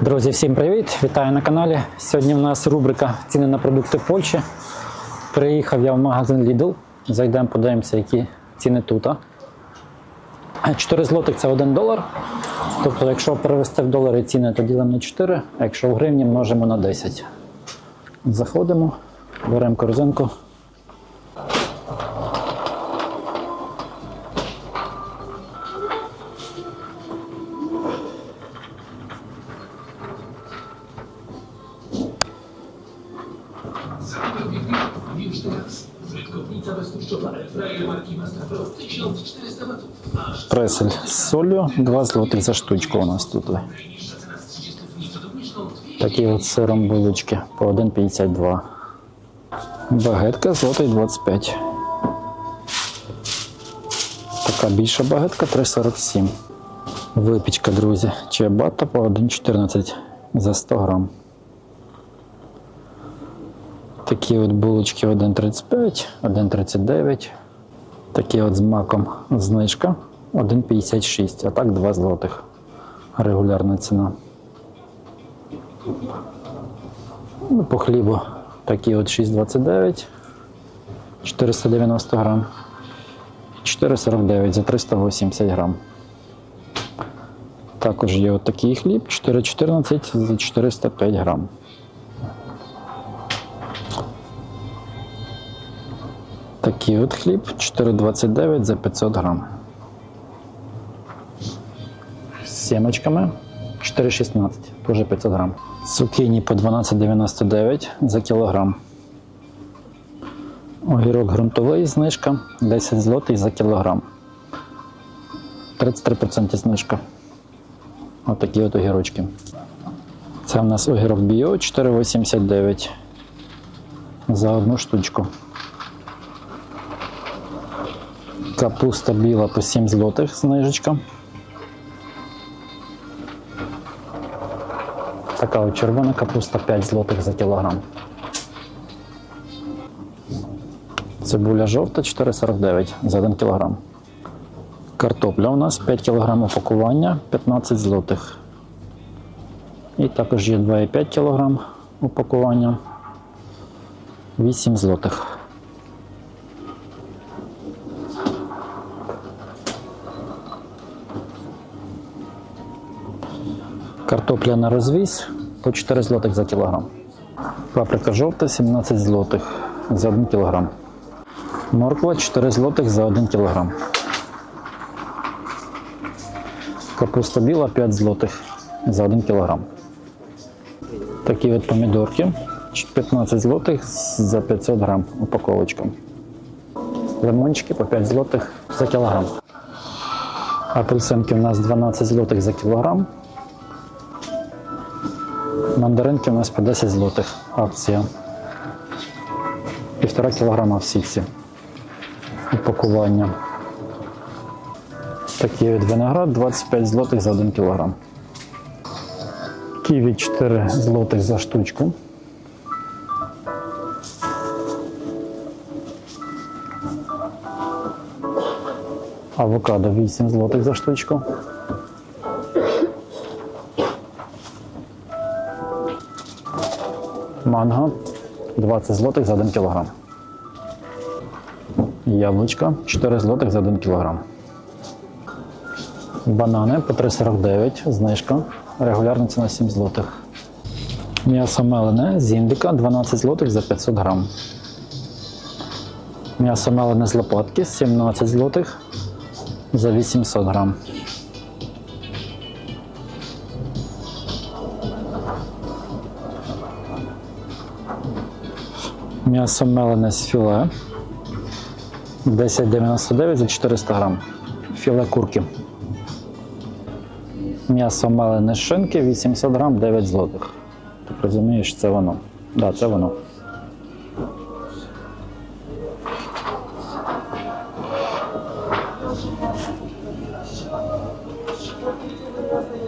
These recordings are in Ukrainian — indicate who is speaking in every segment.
Speaker 1: Друзі, всім привіт! Вітаю на каналі. Сьогодні в нас рубрика Ціни на продукти Польщі. Приїхав я в магазин Lidl. Зайдемо, подивимося, які ціни тут. 4 злотих це 1 долар. Тобто, якщо перевести в долари ціни, то ділимо на 4, а якщо в гривні множимо на 10. Заходимо, беремо корзинку. Пресель з солью 2 злотих за штучку у нас тут.
Speaker 2: najniższa cena z 30 dni przed obniżką 200
Speaker 1: Такі от сиром булочки по 1,52. Багетка злотий 25. Така більша багетка 3,47. Випічка, друзі. Чиабата по 1,14 за 100 грам. Такі от булочки 1,35, 1,39. Такі от з маком знижка 1,56, а так 2 злотих. Регулярна ціна. Ну, по хлібу такі от 6,29, 490 грам. 4,49 за 380 грам. Також є от такий хліб 4,14 за 405 грам. Такий от хліб 4,29 за 500 грам. З сімочками 4,16, теж 500 грам. Цукіні по 12,99 за кілограм. Огірок ґрунтовий знижка 10 злотих за кілограм. 33% знижка. Отакі от огірочки. Це в нас огірок біо 4,89 за одну штучку. Капуста біла по 7 злотих знижечка. Така от червона капуста 5 злотих за кілограм. Цибуля жовта 4,49 за 1 кілограм. Картопля у нас 5 кг упакування 15 злотих. І також є 2,5 кг упакування 8 злотих. Картопля на розвіз по 4 злотих за кілограм. Паприка жовта 17 злотих за 1 кілограм. Морква 4 злотих за 1 кілограм. Капуста біла 5 злотих за 1 кілограм. Такі от помідорки 15 злотих за 500 грам упаковочка. Лимончики по 5 злотих за кілограм. Апельсинки у нас 12 злотих за кілограм. Мандаринки у нас по 10 злотих. Акція. Півтора кілограма в сітці. Упакування. Такий от виноград 25 злотих за 1 кілограм. Ківі 4 злотих за штучку. Авокадо 8 злотих за штучку. Манго 20 злотих за 1 кілограм. Яблучка 4 злотих за 1 кілограм. Банани по 3,49 знижка. Регулярна ціна 7 злотих. М'ясо мелене з індика 12 злотих за 500 грам. М'ясо мелене з лопатки 17 злотих за 800 грам. М'ясо мелене з філе 10,99 за 400 грам. Філе курки. М'ясо мелене з шинки 800 грам 9 злотих. Так розумієш, це воно. Так, да, це воно.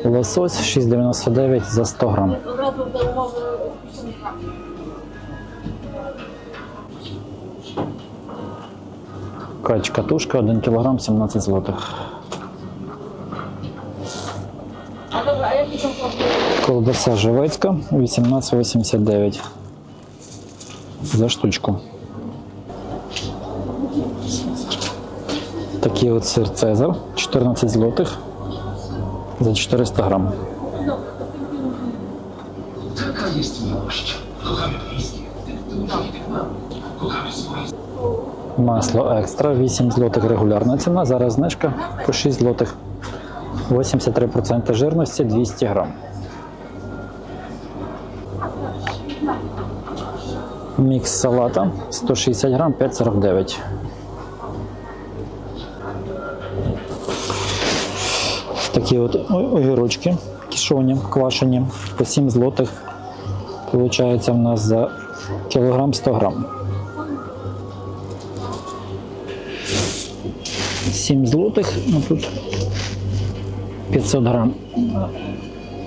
Speaker 1: Лосось 6,99 за 100 грам. Качка тушка 1 кг 17 злотих. Колбаса живецька 18,89 за штучку. Такий от сир Цезар 14 злотих за 400 грам. Масло екстра 8 злотих регулярна ціна. Зараз знижка по 6 злотих. 83% жирності 200 грам. Мікс салата 160 грам 5,49. Такі от огірочки кишоні, квашені по 7 злотих. Получається в нас за кілограм 100 грам. 7 злотих, ну тут 500 грам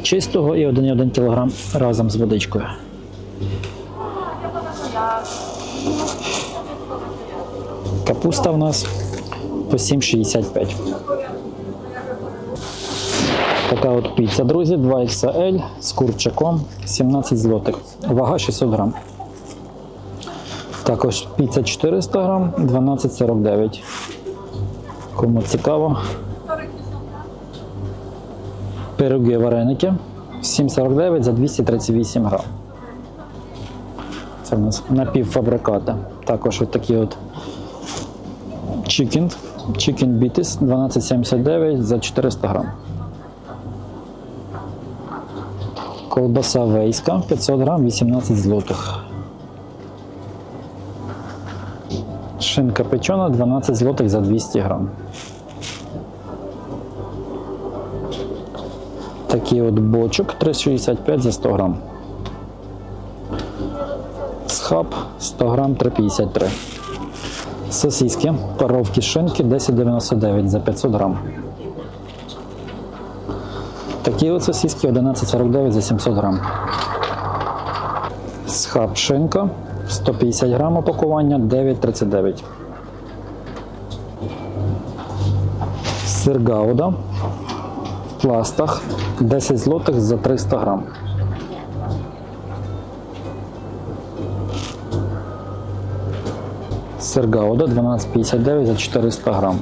Speaker 1: чистого і 1,1 кілограм разом з водичкою. Капуста в нас по 7,65. Така от піца, друзі, 2 XL з курчаком 17 злотих. Вага 600 грам. Також піца 400 грам 12,49. Кому цікаво. Пироги вареники 7,49 за 238 грам. Це в нас напівфабрикати. Також от такі от чікін. Чікін бітис 12,79 за 400 грам. Колбаса вейська 500 грам 18 злотих. Шинка печена 12 злотих за 200 грам. Такий от бочок 3,65 за 100 грам. Схаб 100 грам 3,53. Сосиски, паровки шинки 10,99 за 500 грам. Такі от сосиски 11,49 за 700 грам. Схаб шинка 150 грам упакування 9,39. Сир гауда в пластах 10 злотих за 300 грам. Сир гауда 12,59 за 400 грам.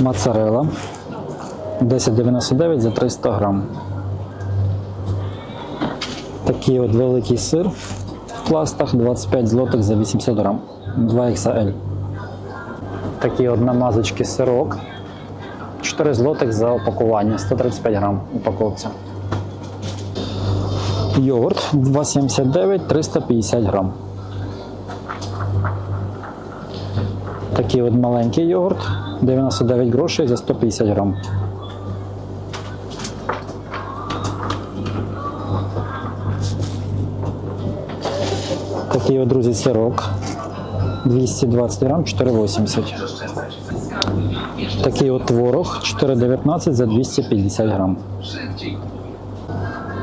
Speaker 1: Моцарелла 10,99 за 300 грам. Такий от великий сир в пластах 25 злотих за 800 грам. 2 XL. Такі от намазочки сирок. 4 злотих за упакування, 135 грам упаковця. Йогурт 2,79, 350 грам. Такий от маленький йогурт 99 грошей за 150 грам. Такий от, друзі, сирок 220 грам, 4,80. Такий от творог 4,19 за 250 грам.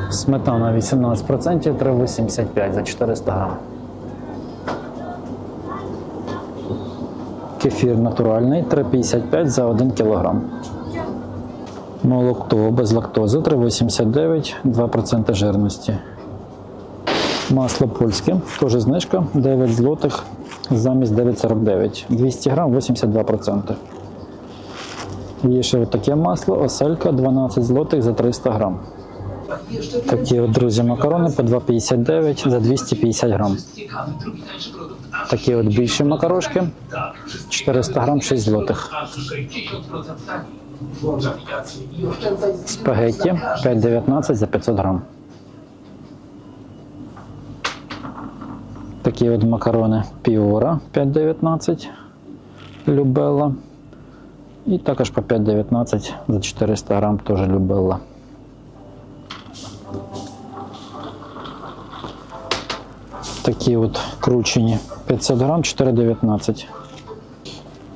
Speaker 1: Сметана 18%, 3,85 за 400 грам. Кефір натуральний 3,55 за 1 кг. Молоко без лактози 3,89, 2% жирності. Масло польське, теж знижка 9 злотих замість 9,49. 200 грам 82%. Є ще таке масло, оселька 12 злотих за 300 грам. Такі от, друзі, макарони по 2,59 за 250 грам. Такі от більші макарошки 400 грам 6 злотих.
Speaker 2: aż 60% taniej. Włącz aplikację i oszczędzaj z
Speaker 1: Спагетті 5,19 за 500 грам. Такі от макарони Піора 5,19 Любелла. І також по 5,19 за 400 грам теж Любелла. Такі от кручені 500 грам 4,19.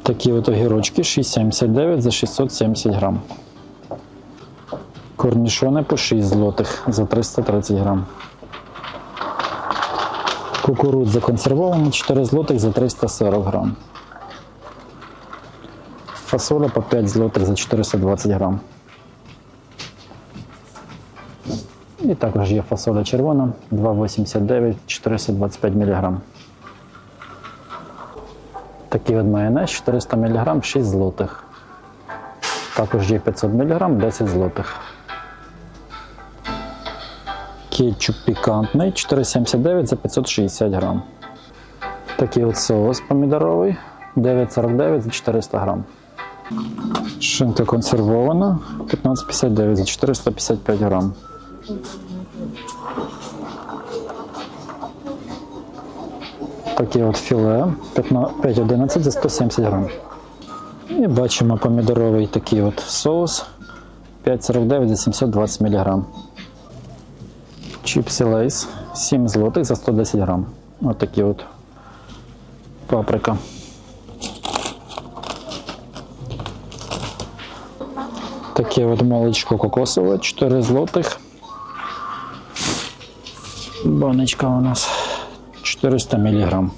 Speaker 1: Такі от огірочки 6,79 за 670 грам. Корнішони по 6 злотих за 330 грам. Кукурудза консервована 4 злотих за 340 грам. Фасоля по 5 злотих за 420 грам. І також є фасоля червона 2,89 425 мг. Такий от майонез 400 мг 6 злотих. Також є 500 мг 10 злотих. Кетчуп пікантний 4,79 за 560 грам. Такий от соус помідоровий 9,49 за 400 грам. Шинка консервована 15,59 за 455 грам. Таке от філе 5,11 за 170 грам. І бачимо помідоровий такий от соус 5,49 за 720 мг. Чіпси лейс 7 злотих за 110 грам. Ось такі от паприка. Таке от молочко кокосове 4 злотих. Баночка у нас 400 мг.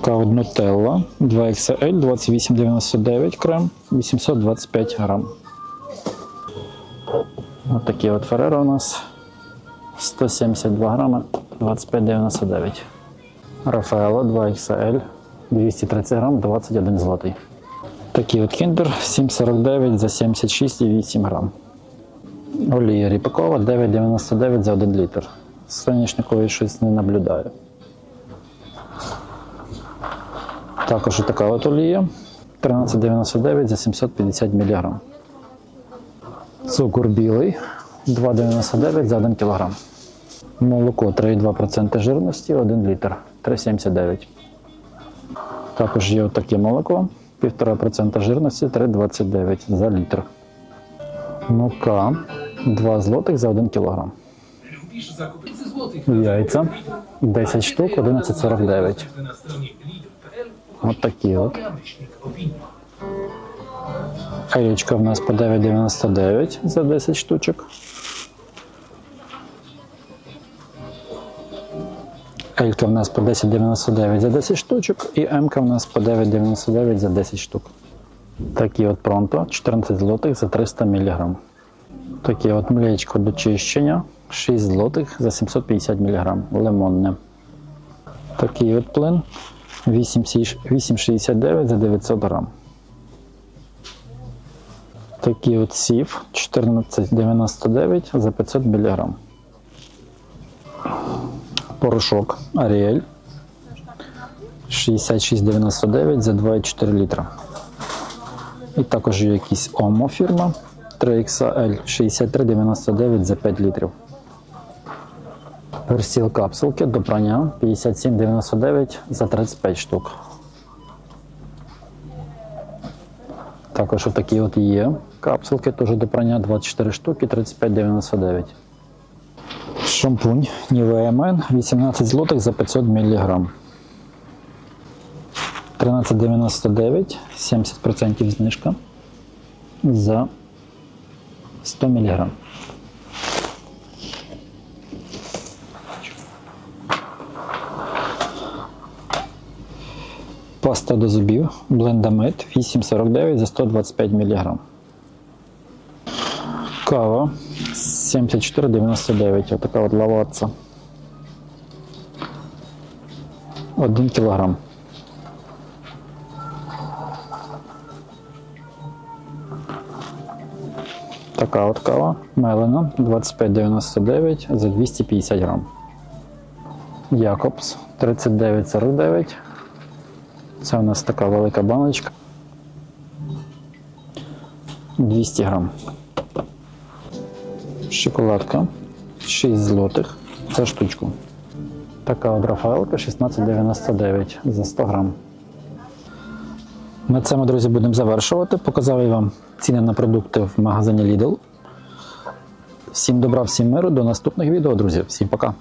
Speaker 1: Така от нутелла 2XL 28,99 крем 825 грам. Ось такі от Феррера у нас 172 грами 25,99. Рафаело 2XL 230 грам 21 злотий. Такий от кіндер 7,49 за 76,8 грам. Олія ріпакова 9,99 за 1 літр. Соняшникової щось не наблюдаю. Також така от олія 13,99 за 750 мг. Цукор білий 2,99 за 1 кг. Молоко 3,2% жирності 1 літр 3,79. Також є таке молоко 1,5% жирності 3,29 за літр. Мука 2 злотих за 1 кг. Яйця 10 штук 11,49. От такі от.
Speaker 2: myślnik
Speaker 1: в нас по 9,99 за 10 штучок. Елька в нас по 10,99 за 10 штучок і М-ка нас по 9,99 за 10 штук. Такі от пронто 14 злотих за 300 мг. Таке от млечко до чищення 6 злотих за 750 мг. Лимонне. Такий от плин 8,69 за 900 грам. Такий от сів 14,99 за 500 мг. Порошок Аріель 66,99 за 2,4 літра. І також є якийсь Омо фірма 3XL 63,99 за 5 літрів. Персіл капсулки до прання 57,99 за 35 штук. Також такі от є капсулки, теж до прання 24 штуки, 35,99. Шампунь Nivea Men 18 злотих за 500 мг. 13,99, 70% знижка за 100 мг. Паста до зубів Blendamid 8,49 за 125 мг. Кава 74,99. Отака от лаватца. 1 кг. Така от кава Мелена 25,99 за 250 грам. Якобс 39,49. Це у нас така велика баночка. 200 грам. Шоколадка 6 злотих за штучку. Така от Рафаелка 16,99 за 100 грам. На цьому, друзі, будемо завершувати. Показав я вам ціни на продукти в магазині Lidl. Всім добра, всім миру, до наступних відео, друзі. Всім пока.